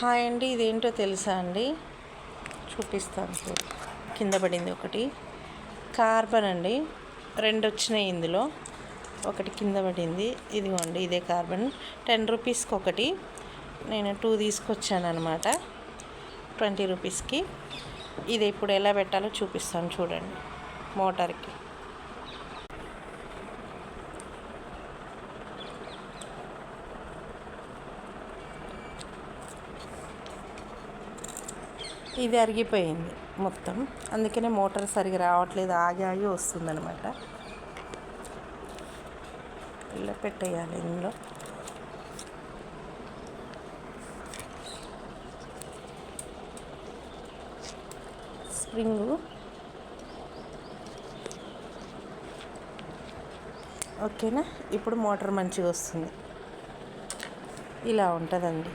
Hi అండి ఇదేంటో తెలుసా అండి? చూపిస్తాను సార్ కింద పడింది ఒకటి. కార్బన్ అండి రెండు వచ్చినాయి ఇందులో. ఒకటి కింద పడింది ఇదిగోండి ఇదే కార్బన్. టెన్ రూపీస్కి ఒకటి. నేను టూ తీసుకొచ్చాను అనమాట ట్వంటీ రూపీస్కి. ఇది ఇప్పుడు ఎలా పెట్టాలో చూపిస్తాను చూడండి మోటార్కి. ఇది అరిగిపోయింది మొత్తం. అందుకనే మోటార్ సరిగా రావట్లేదు ఆగి ఆగి వస్తుందనమాట ఇలా పెట్టేయాలి ఇందులో. స్ప్రింగు. ఓకేనా? ఇప్పుడు మోటార్ మంచిగా వస్తుంది. ఇలా ఉంటుందండి.